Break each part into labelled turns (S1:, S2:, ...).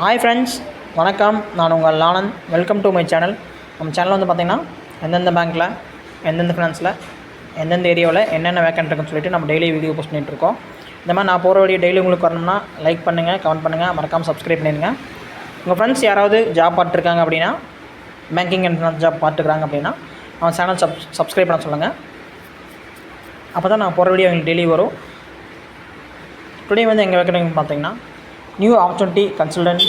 S1: Hi friends வணக்கம். நான் உங்கள் லானந்த். வெல்கம் டு மை சேனல் நம்ம சேனல் வந்து பார்த்திங்கன்னா எந்தெந்த பேங்க்கில் எந்தெந்த ஃபினான்ஸில் எந்தெந்த ஏரியாவில் என்னென்ன வேக்கன்ட் இருக்குன்னு சொல்லிட்டு நம்ம டெய்லி வீடியோ போஸ்ட் பண்ணிட்டு இருக்கோம். இந்த மாதிரி நான் போகிற வீடியோ டெய்லி உங்களுக்கு வரணும்னா லைக் பண்ணுங்கள் கமெண்ட் பண்ணுங்கள் மறக்காமல் சப்ஸ்கிரைப் பண்ணிடுங்க. உங்கள் ஃப்ரெண்ட்ஸ் யாராவது ஜாப் பார்த்துருக்காங்க அப்படின்னா பேங்கிங் அண்ட் ஃபினான்ஸ் ஜாப் பார்த்துக்கிறாங்க அப்படின்னா அவன் சேனல் சப் சப்ஸ்கிரைப் பண்ண சொல்லுங்கள் அப்போ தான் நான் போகிற வீடியோ எங்களுக்கு டெய்லி வரும். டுடே வந்து எங்கள் வேக்கண்ட் பார்த்தீங்கன்னா new opportunity consultants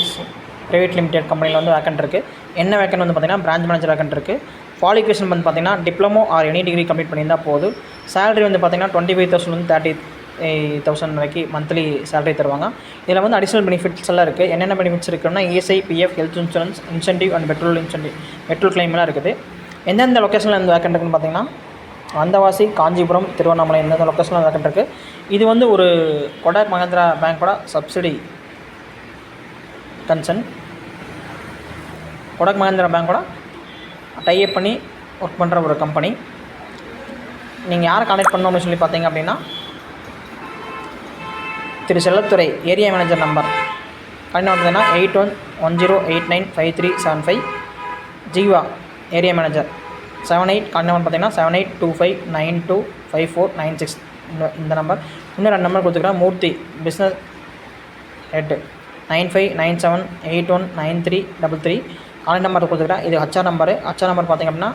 S1: private limited கம்பெனியில் வந்து வேக்கன்ட் இருக்குது என்ன வேக்கன்ட் வந்து பார்த்தீங்கன்னா பிரான்ச் மேனேஜர் வேக்கன்ட் இருக்குது குவாலிஃபிகேஷன் வந்து பார்த்தீங்கன்னா diploma or any degree complete பண்ணியிருந்தால் போதும். சேலரி வந்து பார்த்தீங்கன்னா டுவெண்ட்டி ஃபைவ் தௌசண்ட் வந்து தேர்ட்டி தௌசண்ட் வரைக்கும் மந்த்லி சேலரி தருவாங்க. இதில் வந்து அடிஷனல் பெனிஃபிட்ஸ் எல்லாம் இருக்குது என்னென்ன பெனிஃபிட்ஸ் இருக்குன்னா ESI PF health insurance incentive and petrol incentive petrol கிளைம்லாம் இருக்குது. எந்தெந்த லொக்கேஷனில் இந்த வேக்கன்ட் இருக்குன்னு பார்த்தீங்கன்னா வந்தவாசி காஞ்சிபுரம் திருவண்ணாமலை எந்தெந்த லொக்கேஷனில் வேக்கன்ட் இருக்குது இது வந்து ஒரு கொடாக் மகேந்திரா பேங்க்கோட சப்சிடி கன்சர்ன் கொடக் மகேந்திரா பேங்க்கோட டைப் பண்ணி ஒர்க் பண்ணுற ஒரு கம்பெனி நீங்கள் யாரை கான்டாக்ட் பண்ணணும் அப்படின்னு சொல்லி பார்த்தீங்க அப்படின்னா திரு செல்லத்துறை ஏரியா மேனேஜர் நம்பர் என்ன பார்த்தீங்கன்னா eight one one zero eight nine five three seven five Jeeva area manager seven eight contact பார்த்தீங்கன்னா seven eight two five nine two five four nine six இந்த இந்த நம்பர் இன்னும் ரெண்டு நம்பர் கொடுத்துக்கிறேன் Murthy business head nine five nine seven eight one nine three double three காலை number கொடுத்துக்கிறேன் இது HR number. HR number பார்த்தீங்க அப்படின்னா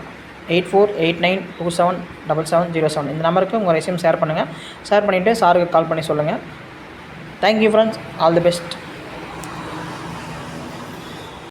S1: eight four eight nine two seven double seven zero seven. இந்த நம்பருக்கு உங்கள் ரெசியூம் ஷேர் பண்ணுங்கள் ஷேர் பண்ணிவிட்டு சாருக்கு கால் பண்ணி சொல்லுங்கள் thank you friends all the best